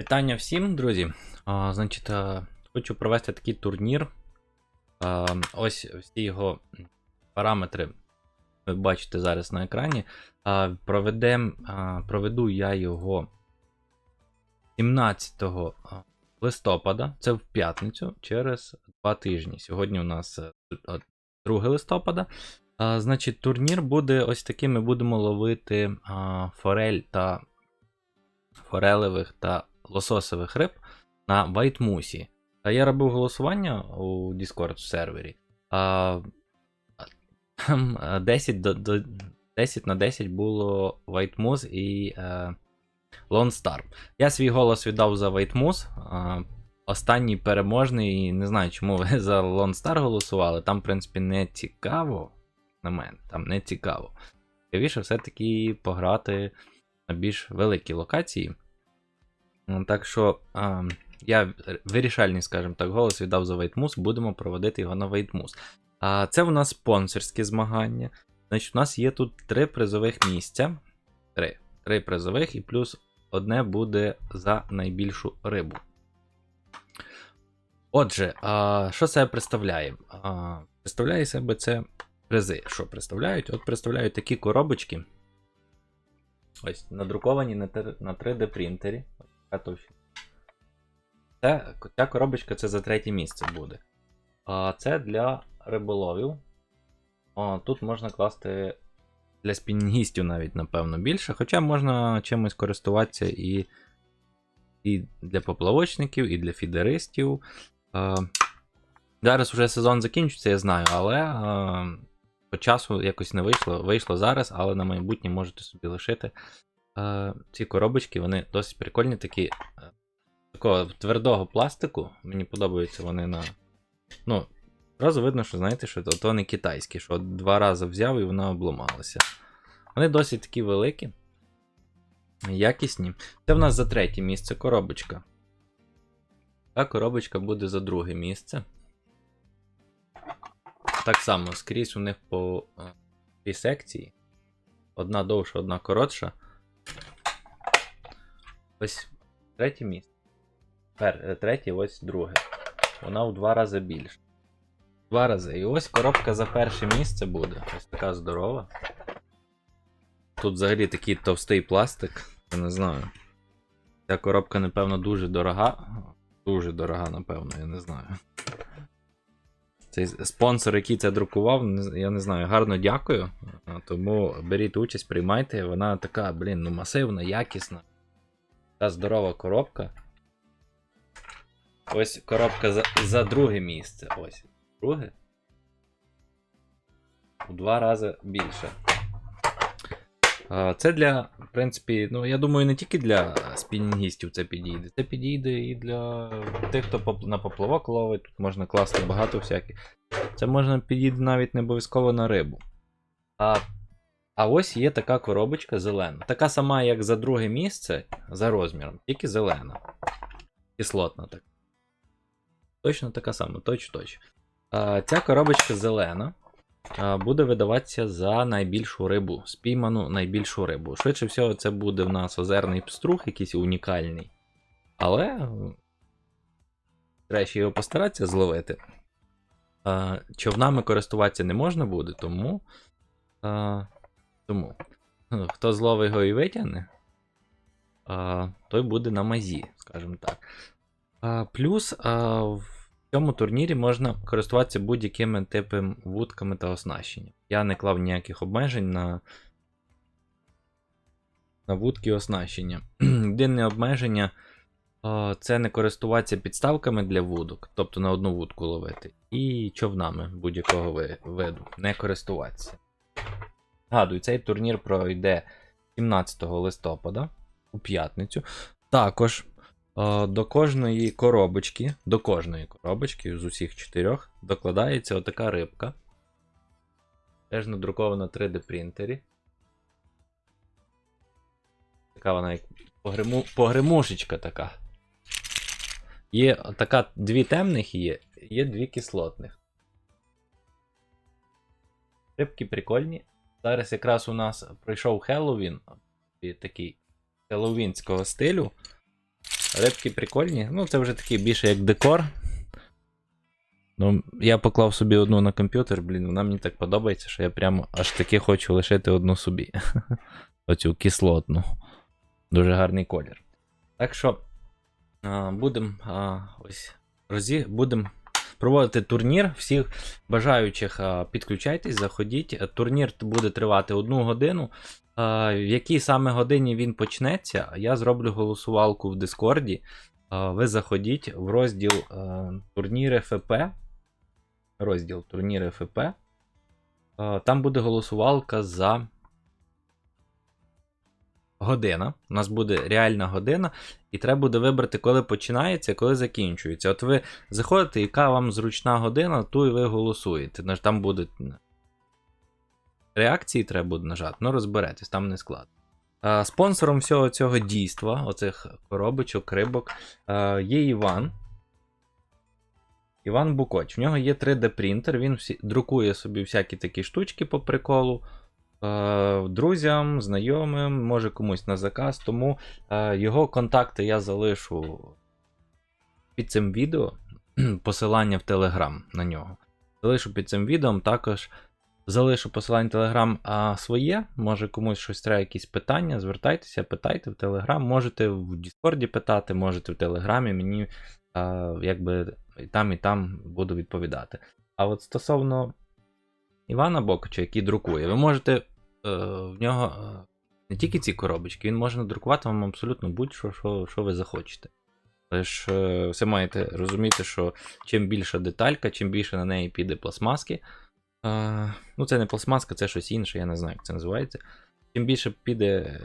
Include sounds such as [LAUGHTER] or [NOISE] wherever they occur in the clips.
Вітання всім, друзі. А, значить, а, хочу провести такий турнір. А, ось всі його параметри ви бачите зараз на екрані. А, проведем, а, проведу я його 17 листопада, це в п'ятницю, через два тижні. Сьогодні у нас е, е, 2 листопада. А, значить, турнір буде ось таким. Ми будемо ловити а, форель та форелевих та лососових риб на Вайтмусі. А Я робив голосування у Discord сервері. А, там е, 10, до, до, 10 на 10 було Вайтмус і е, Lone Star. Я свій голос віддав за Вайтмус. Останній переможний, і не знаю, чому ви [LAUGHS] за Lone Star голосували. Там, в принципі, не цікаво. На мене, там не цікаво. Цікавіше все-таки пограти на більш великій локації. Так що а, я вирішальний, скажімо так, голос віддав за вейтмус. будемо проводити його на вейтмус. А це у нас спонсорські змагання. Значить, у нас є тут три призових місця. Три Три призових і плюс одне буде за найбільшу рибу. Отже, а, що себе представляє? А, Представляє себе це призи. Що представляють? От представляють такі коробочки. Ось, надруковані на 3D-принтері. Готовь. Це, Ця коробочка це за третє місце буде. А Це для риболовів. О, Тут можна класти для спінгістів навіть, напевно, більше. Хоча можна чимось користуватися і і для поплавочників, і для фідеристів. А, зараз вже сезон закінчиться, я знаю, але а, по часу якось не вийшло. Вийшло зараз, але на майбутнє можете собі лишити. Е, ці коробочки, вони досить прикольні, такі е, такого твердого пластику. Мені подобаються вони на. Ну, одразу видно, що знаєте, що то, то не китайські, що два рази взяв і вона обламалася. Вони досить такі великі, якісні. Це в нас за третє місце коробочка. Та коробочка буде за друге місце. Так само скрізь у них по е, дві секції. Одна довша, одна коротша. Ось третє місце. Пер, е, третє, ось друге. Вона в два рази більше. Два рази. І ось коробка за перше місце буде. Ось така здорова. Тут взагалі такий товстий пластик. Я не знаю. Ця коробка, напевно, дуже дорога. Дуже дорога, напевно, я не знаю. Цей спонсор, який це друкував, я не знаю, гарно дякую. Тому беріть участь, приймайте. Вона така, блін, ну масивна, якісна. Та здорова коробка. Ось коробка за, за друге місце. Ось. Друге. У два рази більше. Це для, в принципі, ну я думаю, не тільки для спінінгістів це підійде. Це підійде і для тих, хто на поплавок ловить. Тут можна класти багато всяких. Це можна підійде навіть не обов'язково на рибу. А, а ось є така коробочка зелена. Така сама, як за друге місце, за розміром, тільки зелена. Кислотна так. Точно така сама, точ-точ. Ця коробочка зелена буде видаватися за найбільшу рибу, спійману найбільшу рибу. Швидше всього, це буде в нас озерний пструх, якийсь унікальний. Але краще його постаратися зловити. Човнами користуватися не можна буде, тому. Тому. [LAUGHS] Хто зловить його і витягне, той буде на мазі, скажімо так. Плюс в цьому турнірі можна користуватися будь-якими типами вудками та оснащенням. Я не клав ніяких обмежень на, на вудки і оснащення. [CLEARS THROAT] Єдине обмеження це не користуватися підставками для вудок, тобто на одну вудку ловити, і човнами будь-якого виду. Не користуватися. Нагадую, цей турнір пройде 17 листопада у п'ятницю. Також е, до кожної коробочки, до кожної коробочки з усіх чотирьох докладається отака рибка. Теж надрукована 3D принтері. Така вона як погриму, погримушечка така. Є така дві темних є, є дві кислотних. Рибки прикольні. Зараз якраз у нас пройшов Хеллоуін, такий хеллоуінського стилю. Рибки прикольні. Ну, це вже такі більше як декор. Ну, я поклав собі одну на комп'ютер, блін, вона мені так подобається, що я прямо аж таки хочу лишити одну собі. [LAUGHS] Оцю кислотну. Дуже гарний колір. Так що будемо ось розі... будем проводити турнір. Всіх бажаючих підключайтесь, заходіть. Турнір буде тривати одну годину. В якій саме годині він почнеться, я зроблю голосувалку в Дискорді. Ви заходіть в розділ турніри ФП. Розділ турніри ФП. Там буде голосувалка за година. У нас буде реальна година, і треба буде вибрати, коли починається, коли закінчується. От ви заходите, яка вам зручна година, ту і ви голосуєте. Там будуть реакції, треба буде нажати, ну розберетесь, там не складно. Спонсором всього цього дійства, оцих коробочок, рибок, є Іван. Іван Букоч. В нього є 3D принтер, він всі, друкує собі всякі такі штучки по приколу. Е, друзям, знайомим, може комусь на заказ. Тому е, його контакти я залишу під цим відео. [CLEARS THROAT] Посилання в Телеграм на нього. Залишу під цим відео, також залишу посилання в Телеграм своє. Може комусь щось треба, якісь питання. Звертайтеся, питайте в Телеграм. Можете в Діскорді питати, можете в Телеграмі. Мені а, якби і там, і там буду відповідати. А от стосовно Івана Бокача, який друкує, ви можете е, в нього е, не тільки ці коробочки, він може надрукувати вам абсолютно будь-що, що, що ви захочете. Ви ж е, все маєте розуміти, що чим більша деталька, чим більше на неї піде пластмаски. Е, ну, це не пластмаска, це щось інше, я не знаю, як це називається. Чим більше піде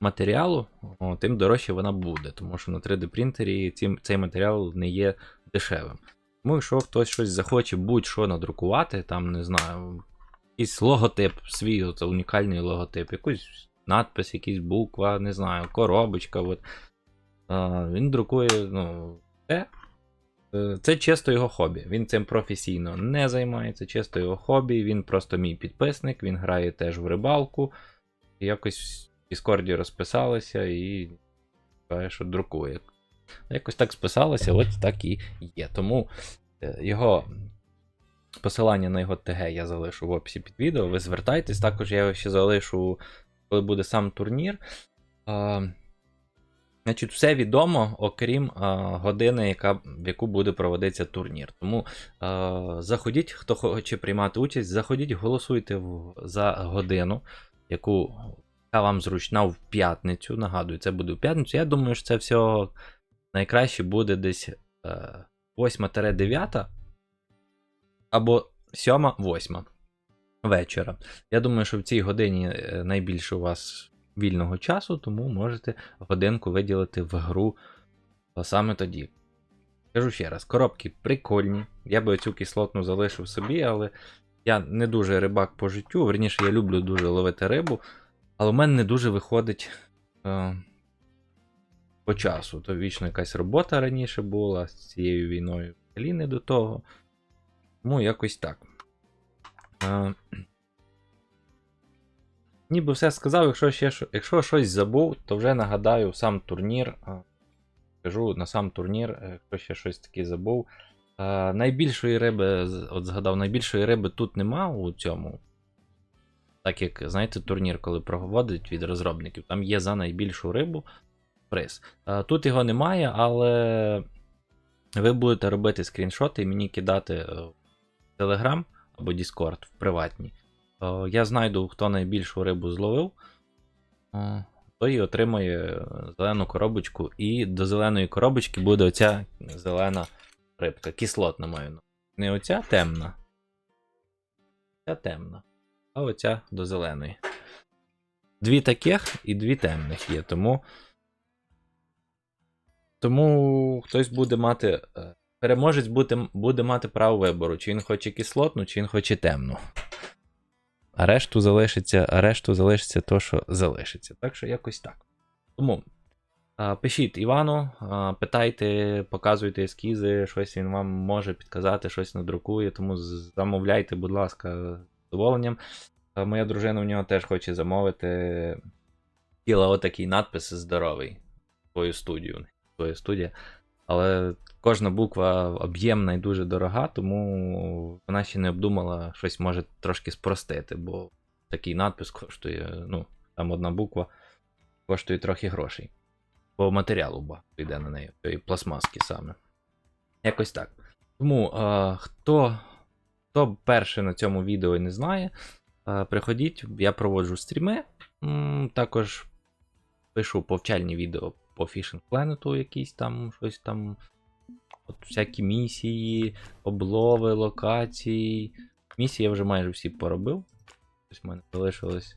матеріалу, о, тим дорожче вона буде, тому що на 3D принтері цей матеріал не є дешевим. Тому якщо хтось щось захоче будь-що надрукувати, там, не знаю, якийсь логотип, свій оце унікальний логотип, якийсь надпис, якийсь буква, не знаю, коробочка. От. А, він друкує, ну, це. Е, Це чисто його хобі. Він цим професійно не займається, чисто його хобі. Він просто мій підписник, він грає теж в рибалку. Якось в Діскорді розписалися і каже, що друкує. Якось так списалося, от так і є. Тому е, його посилання на його ТГ я залишу в описі під відео. Ви звертайтесь, також я його ще залишу, коли буде сам турнір. А, Значить, все відомо, окрім а, години, яка, в яку буде проводитися турнір. Тому а, заходіть, хто хоче приймати участь, заходіть, голосуйте в, за годину, яку яка вам зручна в п'ятницю. Нагадую, це буде в п'ятницю. Я думаю, що це всього найкраще буде десь е, 8-9 або 7-8 вечора. Я думаю, що в цій годині е, найбільше у вас вільного часу, тому можете годинку виділити в гру е, саме тоді. Кажу ще раз, коробки прикольні. Я би цю кислотну залишив собі, але я не дуже рибак по життю. Верніше, я люблю дуже ловити рибу, але в мене не дуже виходить. Е, по часу. То вічно якась робота раніше була з цією війною взагалі не до того. Тому якось так. А, [CLEARS THROAT] ніби все сказав, якщо ще якщо щось забув, то вже нагадаю сам турнір. Кажу на сам турнір, е, якщо ще щось таке забув. А, найбільшої риби, от згадав, найбільшої риби тут нема у цьому. Так як, знаєте, турнір, коли проводять від розробників, там є за найбільшу рибу приз. Е, Тут його немає, але ви будете робити скріншоти і мені кидати е, в Telegram або Discord в приватні. Е, Я знайду, хто найбільшу рибу зловив, той отримає зелену коробочку, і до зеленої коробочки буде оця зелена рибка. Кислотна маю. Не оця темна. Ця темна. А оця до зеленої. Дві таких і дві темних є, тому. Тому хтось буде мати. е, Переможець буде, буде мати право вибору, чи він хоче кислотну, чи він хоче темну. А решту залишиться, а решту залишиться то, що залишиться. Так що якось так. Тому а, пишіть Івану, а, питайте, показуйте ескізи, щось він вам може підказати, щось надрукує, тому замовляйте, будь ласка, з задоволенням. А, моя дружина в нього теж хоче замовити. Хотіла отакий надпис здоровий. свою студію. Своя студія. Але кожна буква об'ємна і дуже дорога, тому вона ще не обдумала щось може трошки спростити, бо такий надпис коштує, ну, там одна буква коштує трохи грошей. По матеріалу багато йде на неї, тої пластмаски саме. Якось так. Тому е, хто, хто перший на цьому відео і не знає, е, приходіть, я проводжу стріми. Також пишу повчальні відео по Fishing Planet, якісь там, щось там. От всякі місії, облови, локації. Місії я вже майже всі поробив. Ось в мене залишилось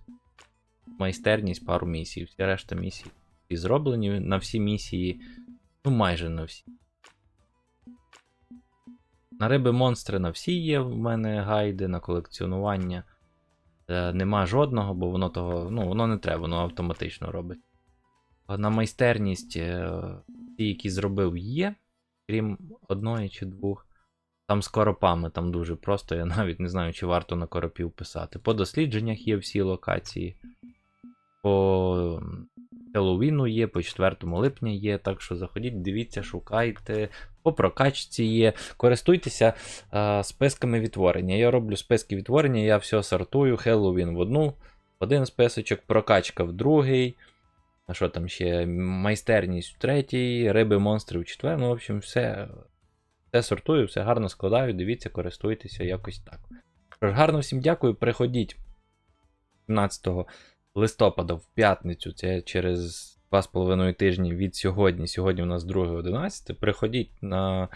майстерність, пару місій. Всі решта місій всі зроблені. На всі місії, ну майже на всі. На риби монстри на всі є в мене гайди на колекціонування. Е, нема жодного, бо воно того, ну, воно не треба, воно автоматично робить. А на майстерність е, ті, які зробив, є, крім одної чи двох. Там з коропами, там дуже просто, я [LAUGHS] навіть не знаю, чи варто на коропів писати. По дослідженнях є всі локації. По Хеллоуіну є, по 4 липня є, так що заходіть, дивіться, шукайте. По прокачці є. Користуйтеся е, списками відтворення. Я роблю списки відтворення, я все сортую. Хеллоуін в одну, один списочок, прокачка в другий. А що там ще? Майстерність в третій, риби, монстри в четвер. Ну, в общем, все, все сортую, все гарно складаю. Дивіться, користуйтеся якось так. Тож, гарно всім дякую. Приходіть 17 листопада в п'ятницю, це через 2,5 тижні від сьогодні. Сьогодні у нас 2.11. Приходіть на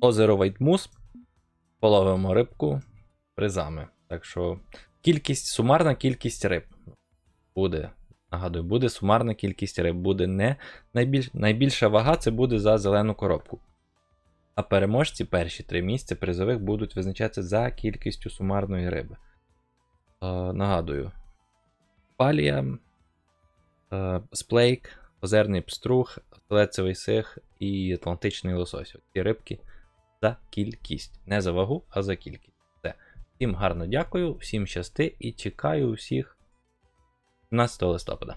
озеро Вайтмус, половимо рибку призами. Так що кількість, сумарна кількість риб буде. Нагадую, буде сумарна кількість риб. Буде не найбільш, найбільша вага це буде за зелену коробку. А переможці перші три місця призових будуть визначатися за кількістю сумарної риби. Е, нагадую: палія, е, сплейк, озерний пструг, оселецевий сих і атлантичний лосось. Ці рибки за кількість. Не за вагу, а за кількість. Все. Всім гарно дякую, всім щасти і чекаю усіх 17 листопада.